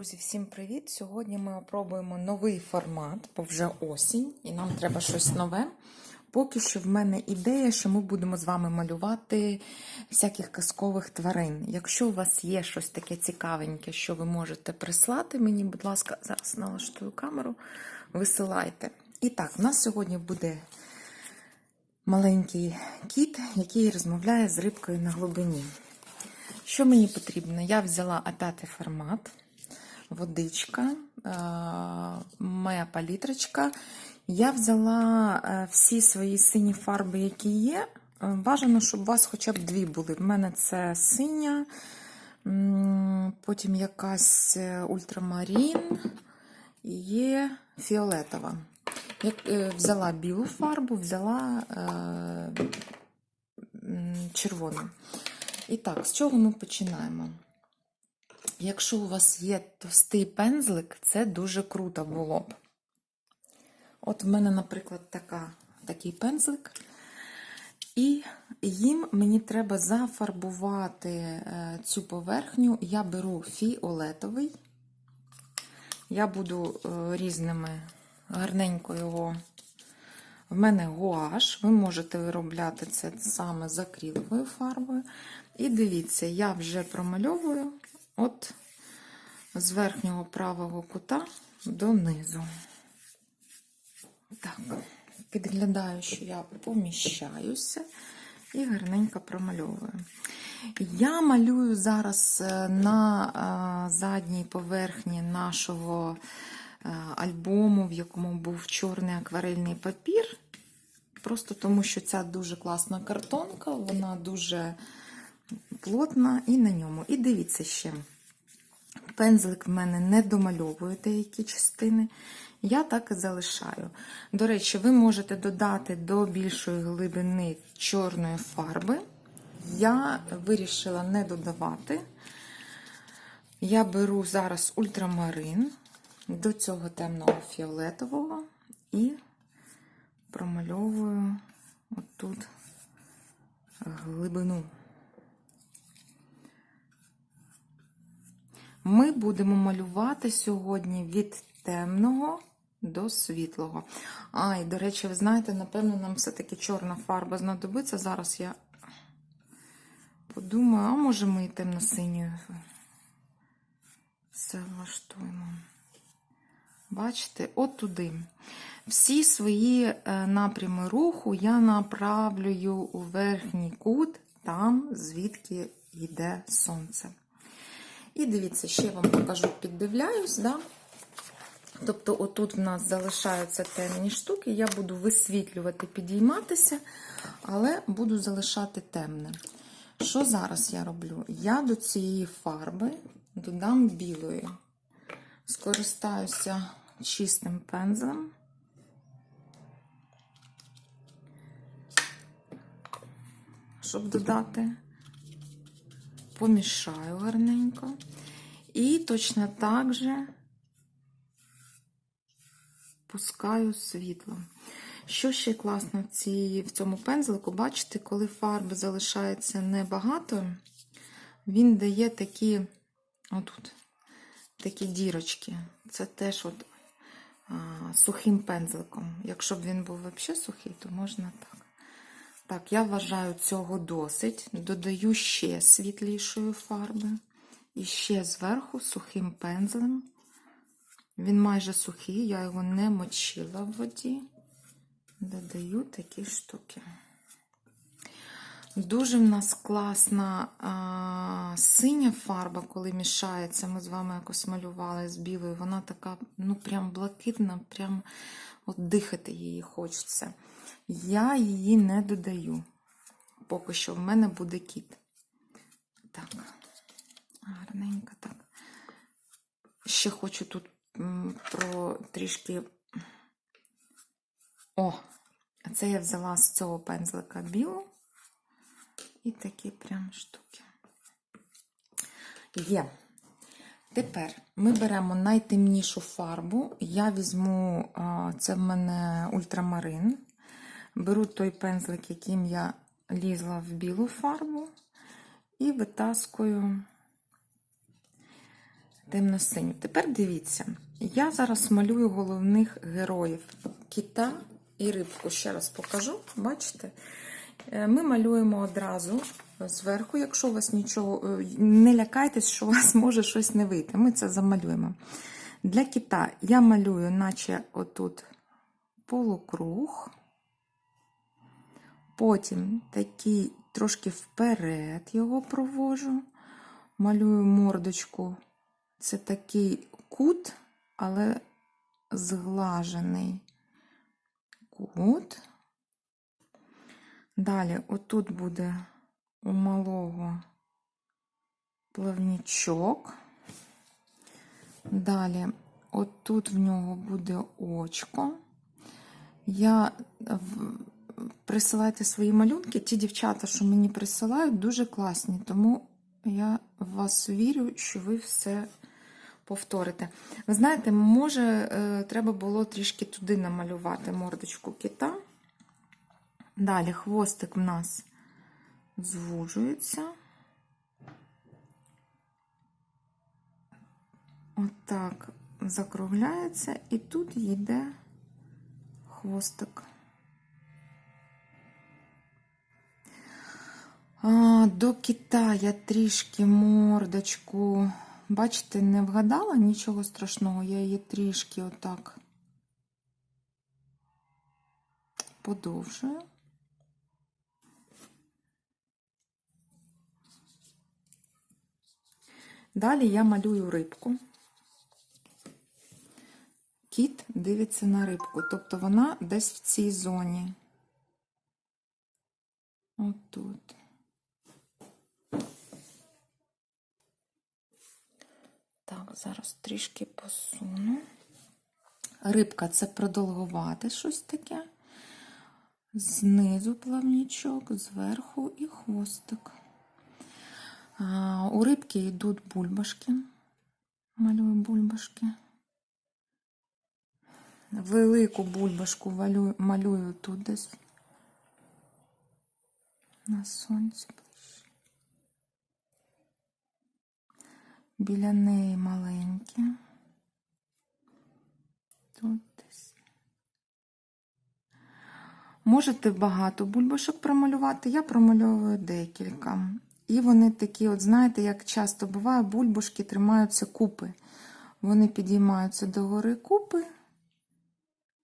Друзі, всім привіт! Сьогодні ми опробуємо новий формат, бо вже осінь, і нам треба щось нове. Поки що в мене ідея, що ми будемо з вами малювати всяких казкових тварин. Якщо у вас є щось таке цікавеньке, що ви можете прислати мені, будь ласка, зараз налаштую камеру, висилайте. І так, у нас сьогодні буде маленький кіт, який розмовляє з рибкою на глибині. Що мені потрібно? Я взяла опятий формат, водичка, е, моя палітрочка. Я взяла е, всі свої сині фарби, які є. Е, Бажано, щоб у вас хоча б дві були. В мене це синя, потім якась ультрамарін і є фіолетова. Я взяла білу фарбу, взяла червону. І так, з чого ми починаємо? Якщо у вас є товстий пензлик, це дуже круто було б. От в мене, наприклад, така, такий пензлик. І їм мені треба зафарбувати е, цю поверхню. Я беру фіолетовий. Я буду е, різними гарненько його. В мене гуаш, ви можете виробляти це саме з акриловою фарбою. І дивіться, я вже промальовую от з верхнього правого кута донизу. Так, підглядаю, що я поміщаюся і гарненько промальовую. Я малюю зараз е, на е, задній поверхні нашого е, альбому, в якому був чорний акварельний папір. Просто тому, що ця дуже класна картонка, вона дуже плотна і на ньому. І дивіться ще. Пензлик в мене не домальовує деякі частини. Я так і залишаю. До речі, ви можете додати до більшої глибини чорної фарби. Я вирішила не додавати. Я беру зараз ультрамарин до цього темного фіолетового і промальовую отут глибину. Ми будемо малювати сьогодні від темного до світлого. А, і, до речі, ви знаєте, напевно, нам все-таки чорна фарба знадобиться. Зараз я подумаю, а може ми і темно-синьою все влаштуємо. Бачите, от туди. Всі свої е, напрями руху я направлюю у верхній кут, там, звідки йде сонце. І дивіться, ще вам покажу, піддивляюсь. Да? Тобто, отут в нас залишаються темні штуки, я буду висвітлювати, підійматися, але буду залишати темне. Що зараз я роблю? Я до цієї фарби додам білої. Скористаюся чистим пензлем. Щоб додати, помішаю гарненько. І точно так же пускаю світло. Що ще класно в, цій, в цьому пензлику, бачите, коли фарби залишається небагато, він дає такі, отут, такі дірочки. Це теж от а, сухим пензликом. Якщо б він був взагалі сухий, то можна так. Так, я вважаю цього досить. Додаю ще світлішої фарби. І ще зверху сухим пензлем. Він майже сухий, я його не мочила в воді. Додаю такі штуки. Дуже в нас класна а, синя фарба, коли мішається. Ми з вами якось малювали з білою. Вона така, ну, прям блакитна, прям от дихати її хочеться. Я її не додаю. Поки що в мене буде кіт. Так, гарненько так. Ще хочу тут про трішки. О, це я взяла з цього пензлика білу. І такі прям штуки. Є. Тепер ми беремо найтемнішу фарбу. Я візьму, це в мене ультрамарин. Беру той пензлик, яким я лізла в білу фарбу, і витаскую темно-синю. Тепер дивіться, я зараз малюю головних героїв кита і рибку. Ще раз покажу, бачите? Е, Ми малюємо одразу зверху, якщо у вас нічого, е, не лякайтесь, що у вас може щось не вийти. Ми це замалюємо. Для кита я малюю, наче отут полукруг. Потім такий трошки вперед його провожу, малюю мордочку. Це такий кут, але зглажений кут. Далі, отут буде у малого плавнічок. Далі, отут в нього буде очко. Я в- присилайте свої малюнки. Ті дівчата, що мені присилають, дуже класні. Тому я в вас вірю, що ви все повторите. Ви знаєте, може, е, треба було трішки туди намалювати мордочку кита. Далі хвостик в нас звужується. Отак закругляється, і тут йде хвостик. До кита я трішки мордочку. Бачите, не вгадала нічого страшного, я її трішки отак подовжую. Далі я малюю рибку. Кіт дивиться на рибку, тобто вона десь в цій зоні. Отут. Так, зараз трішки посуну. Рибка це продовгувати щось таке. Знизу плавнічок, зверху і хвостик. У рибки йдуть бульбашки. Малюю бульбашки. Велику бульбашку малюю, малюю тут десь на сонці. ближче. Біля неї маленькі. Тут десь. Можете багато бульбашок промалювати, я промальовую декілька. І вони такі, от знаєте, як часто буває, бульбашки тримаються купи. Вони підіймаються до гори купи.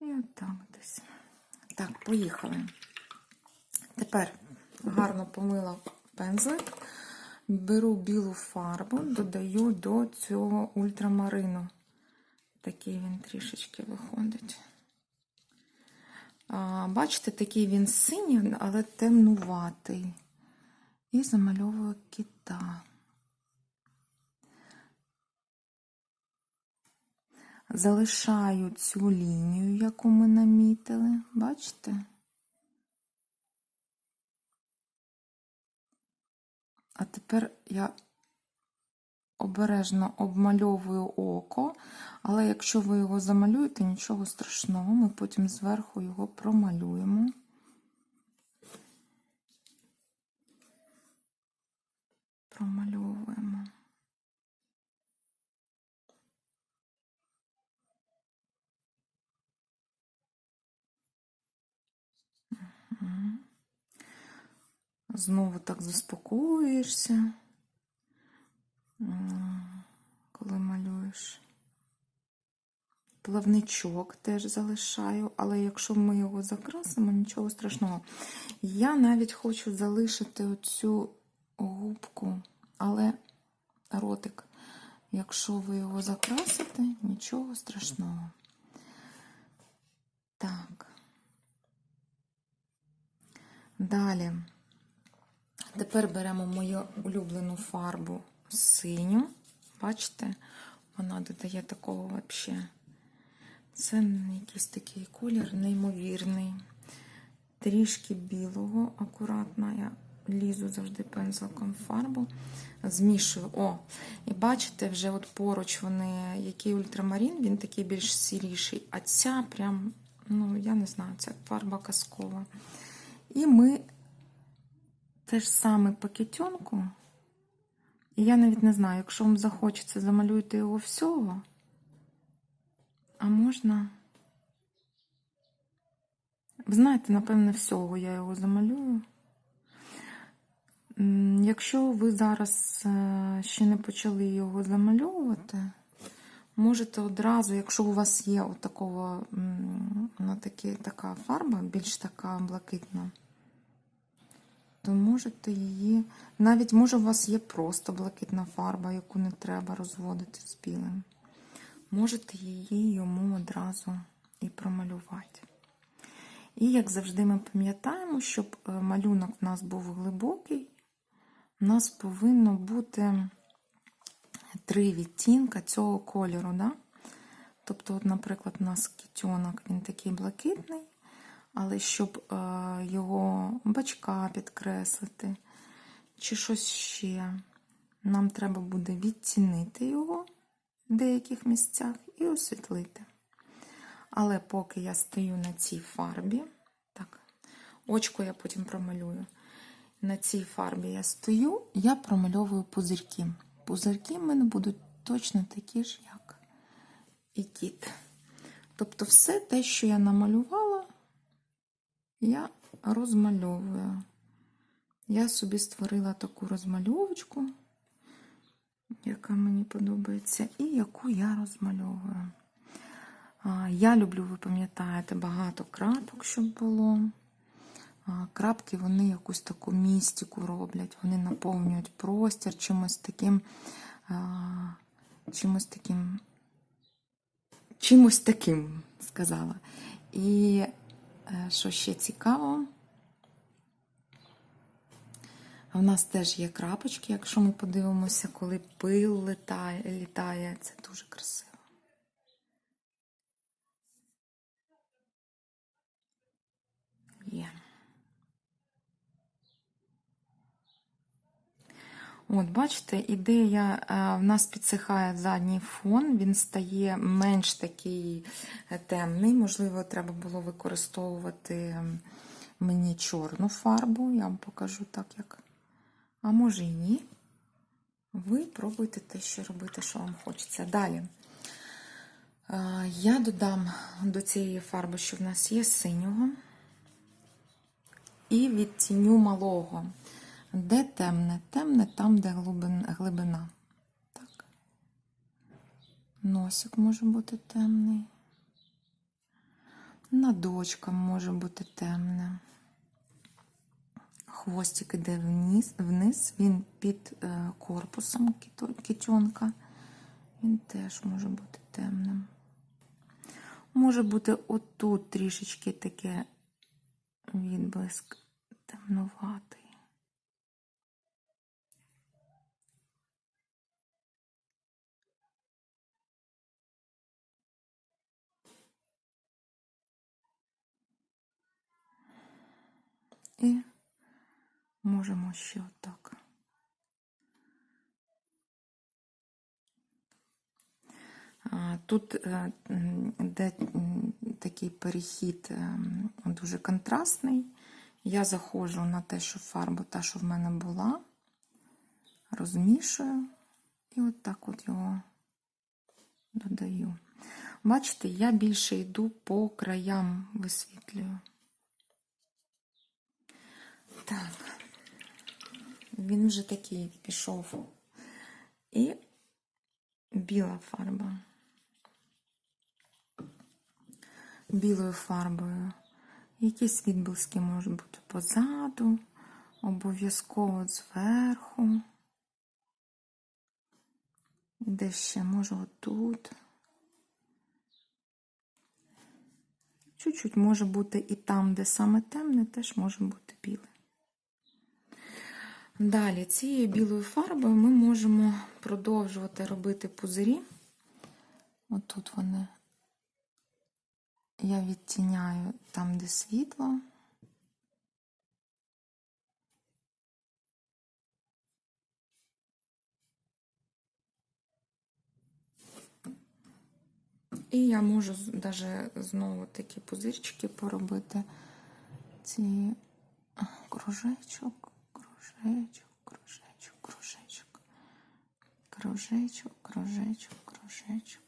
І отак десь. Так, поїхали. Тепер гарно помила пензлик, беру білу фарбу, додаю до цього ультрамарину. Такий він трішечки виходить. А, бачите, такий він синій, але темнуватий. І замальовую кита. Залишаю цю лінію, яку ми намітили. Бачите? А тепер я обережно обмальовую око, але якщо ви його замалюєте, нічого страшного, ми потім зверху його промалюємо. Промальовуємо. Знову так заспокоюєшся, коли малюєш. Плавничок теж залишаю, але якщо ми його закрасимо, нічого страшного. Я навіть хочу залишити оцю губку, але ротик. Якщо ви його закрасите, нічого страшного. Так. Далі. Тепер беремо мою улюблену фарбу синю. Бачите, вона додає такого взагалі. Це якийсь такий колір неймовірний. Трішки білого, акуратно. Я лізу завжди пензликом фарбу, змішую. О, і бачите, вже от поруч вони, який ультрамарин, він такий більш сіріший. А ця прям, ну, я не знаю, ця фарба казкова. І ми те ж саме по китьонку І я навіть не знаю, якщо вам захочеться, замалюйте його всього. А можна. Ви знаєте, напевне, всього я його замалюю. Якщо ви зараз е, ще не почали його замальовувати, можете одразу, якщо у вас є отакого, ну, такі, така фарба, більш така блакитна, то можете її. Навіть може у вас є просто блакитна фарба, яку не треба розводити з білим. Можете її йому одразу і промалювати. І, як завжди, ми пам'ятаємо, щоб е, малюнок у нас був глибокий, у нас повинно бути три відтінка цього кольору. Да? Тобто, от, наприклад, у нас кітьонок, він такий блакитний, але щоб е, його бачка підкреслити, чи щось ще, нам треба буде відтінити його в деяких місцях і освітлити. Але поки я стою на цій фарбі, так, очко я потім промалюю. На цій фарбі я стою, я промальовую пузирки. Пузирки в мене будуть точно такі ж, як і кіт. Тобто, все те, що я намалювала, я розмальовую. Я собі створила таку розмальовочку, яка мені подобається, і яку я розмальовую. Я люблю, ви пам'ятаєте, багато крапок, щоб було. Крапки вони якусь таку містику роблять, вони наповнюють простір чимось таким, чимось таким, чимось таким, сказала. І е, що ще цікаво, в нас теж є крапочки, якщо ми подивимося, коли пил літає, літає це дуже красиво. Є. От, бачите, ідея, е, в нас підсихає задній фон, він стає менш такий е, темний. Можливо, треба було використовувати мені чорну фарбу, я вам покажу так, як. А може і ні. Ви пробуйте те, що робити, що вам хочеться. Далі. Е, Я додам до цієї фарби, що в нас є синього і відтіню малого. Де темне? Темне там, де глибина. Так. Носик може бути темний. Надочка може бути темне. Хвостик іде вниз, вниз, він під е, корпусом кітьонка. Він теж може бути темним. Може бути отут трішечки таке відблиск темнуватий. І можемо ще отак. Тут е, де такий перехід дуже контрастний. Я заходжу на те, що фарба, та, що в мене була, розмішую і от так от його додаю. Бачите, я більше йду по краям висвітлюю. Так, він вже такий пішов. І біла фарба. Білою фарбою. Якісь відблиски можуть бути позаду, обов'язково зверху. Де ще може отут. Чуть-чуть може бути і там, де саме темне, теж може бути біле. Далі цією білою фарбою ми можемо продовжувати робити пузирі. Отут вони. Я відтіняю там, де світло. І я можу навіть знову такі пузирчики поробити. Ці кружечок, кружечок, кружечок, кружечок, кружечок, кружечок, кружечок.